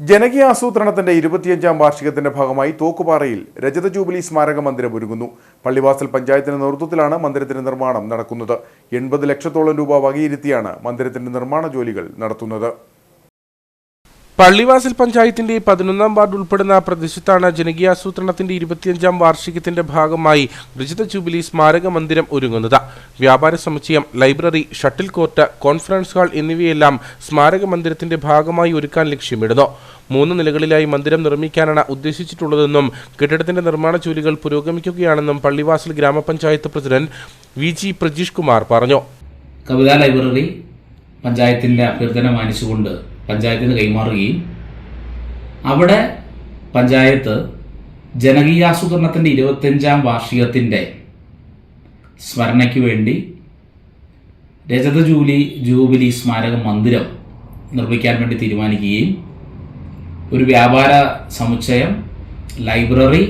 ജനകീയ ആസൂത്രണത്തിന്റെ ഇരുപത്തിയഞ്ചാം വാർഷികത്തിന്റെ ഭാഗമായി തോക്കുപാറയിൽ രജത ജൂബിലി സ്മാരക മന്ദിരം ഒരുങ്ങുന്നു. പള്ളിവാസൽ പഞ്ചായത്തിന്റെ നേതൃത്വത്തിലാണ് മന്ദിരത്തിന്റെ നിർമ്മാണം നടക്കുന്നത്. എൺപത് ലക്ഷത്തോളം രൂപ വകയിരുത്തിയാണ് മന്ദിരത്തിന്റെ നിർമ്മാണ ജോലികൾ നടത്തുന്നത്. പള്ളിവാസൽ പഞ്ചായത്തിന്റെ പതിനൊന്നാം വാർഡ് ഉൾപ്പെടുന്ന പ്രദേശത്താണ് ജനകീയാസൂത്രണത്തിന്റെ ഇരുപത്തിയഞ്ചാം വാർഷികത്തിന്റെ ഭാഗമായി രജിത ജൂബിലി സ്മാരക മന്ദിരം ഒരുങ്ങുന്നത്. വ്യാപാര സമുച്ചയം library shuttle court conference hall എന്നിവയെല്ലാം സ്മാരക മന്ദിരത്തിന്റെ ഭാഗമായി ഒരുക്കാൻ ലക്ഷ്യമിടുന്നു. മൂന്ന് നിലകളിലായി മന്ദിരം നിർമ്മിക്കാനാണ് ഉദ്ദേശിച്ചിട്ടുള്ളതെന്നും കെട്ടിടത്തിന്റെ നിർമ്മാണ ജോലികൾ പുരോഗമിക്കുകയാണെന്നും പള്ളിവാസൽ ഗ്രാമപഞ്ചായത്ത് president V G Prajeesh Kumar പറഞ്ഞു. കവിതാ ലൈബ്രറി പഞ്ചായത്തിന്റെ അഭ്യർത്ഥന മാനിച്ചുകൊണ്ട് പഞ്ചായത്തിന് കൈമാറുകയും അവിടെ പഞ്ചായത്ത് ജനകീയാസൂത്രണത്തിന്റെ ഇരുപത്തഞ്ചാം വാർഷികത്തിന്റെ സ്മരണയ്ക്ക് വേണ്ടി രജത ജൂലി ജൂബിലി സ്മാരക മന്ദിരം നിർമ്മിക്കാൻ വേണ്ടി തീരുമാനിക്കുകയും ഒരു വ്യാപാര സമുച്ചയം ലൈബ്രറി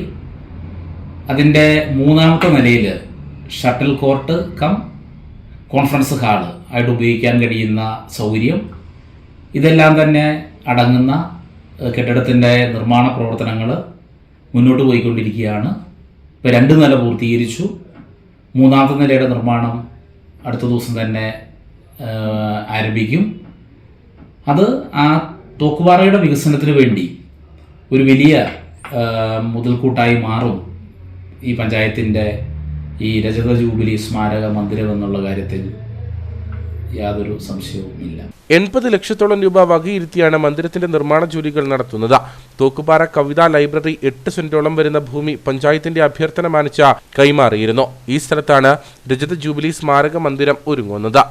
അതിന്റെ മൂന്നാമത്തെ നിലയിൽ shuttle court cum conference hall ആയിട്ട് ഉപയോഗിക്കാൻ കഴിയുന്ന സൗകര്യം ഇതെല്ലാം തന്നെ അടങ്ങുന്ന കെട്ടിടത്തിന്റെ നിർമ്മാണ പ്രവർത്തനങ്ങൾ മുന്നോട്ട് പോയിക്കൊണ്ടിരിക്കുകയാണ്. ഇപ്പോൾ രണ്ട് നില പൂർത്തീകരിച്ചു. മൂന്നാമത്തെ നിലയുടെ നിർമ്മാണം അടുത്ത ദിവസം തന്നെ ആരംഭിക്കും. അത് ആ തോക്കുപാറയുടെ വികസനത്തിന് വേണ്ടി ഒരു വലിയ മുതൽക്കൂട്ടായി മാറും ഈ പഞ്ചായത്തിന്റെ ഈ രജത ജൂബിലി സ്മാരക മന്ദിരം എന്നുള്ള കാര്യത്തിൽ. യാതൊരു സംശയവുമില്ല എൺപത് ലക്ഷത്തോളം രൂപ വകയിരുത്തിയാണ് മന്ദിരത്തിന്റെ നിർമ്മാണ ജോലികൾ നടത്തുന്നത്. തോക്കുപാറ കവിതാ ലൈബ്രറി എട്ട് സെന്റോളം വരുന്ന ഭൂമി പഞ്ചായത്തിന്റെ അഭ്യർത്ഥന മാനിച്ച കൈമാറിയിരുന്നു. ഈ സ്ഥലത്താണ് രജത ജൂബിലി സ്മാരക മന്ദിരം ഒരുങ്ങുന്നത്.